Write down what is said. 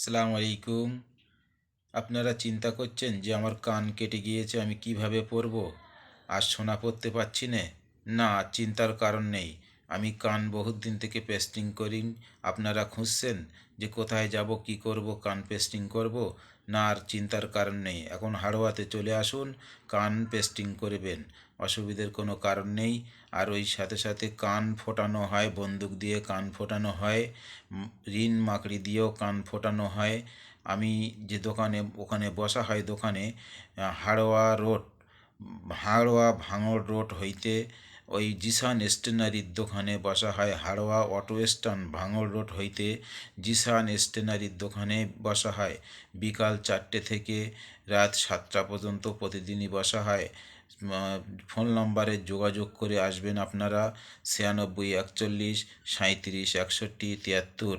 সালাম আলাইকুম। আপনারা চিন্তা করছেন যে আমার কান কেটে গিয়েছে, আমি কীভাবে পরব? আর শোনা পড়তে পারছি না। না, চিন্তার কারণ নেই। আমি কান বহুত দিন থেকে পেস্টিং করি আপনারা খুঁজছেন যে কোথায় যাব, কি করব, কান পেস্টিং করব? না, আর চিন্তার কারণ নেই। এখন হাড়োয়াতে চলে আসুন, কান পেস্টিং করবেন। অসুবিধের কোনো কারণ নেই। আর ওই সাথে সাথে কান ফোটানো হয়, বন্দুক দিয়ে কান ফোটানো হয় রিন মাকড়ি দিয়েও কান ফোটানো হয়। আমি যে দোকানে, ওখানে বসা হয় দোকানে হাড়োয়া রোড হাড়োয়া ভাঙড় রোড হইতে ওই জিসান স্টেনারির দোকানে বসা হয়। Haroa auto stand Bhangar road হইতে জিসান স্টেনারির দোকানে বসা হয়। বিকাল চারটে থেকে রাত সাতটা পর্যন্ত প্রতিদিনই বসা হয়। ফোন নম্বরে যোগাযোগ করে আসবেন আপনারা ছিয়ানব্বই, একচল্লিশ সাঁত্রিশ একষট্টি, তিয়াত্তর।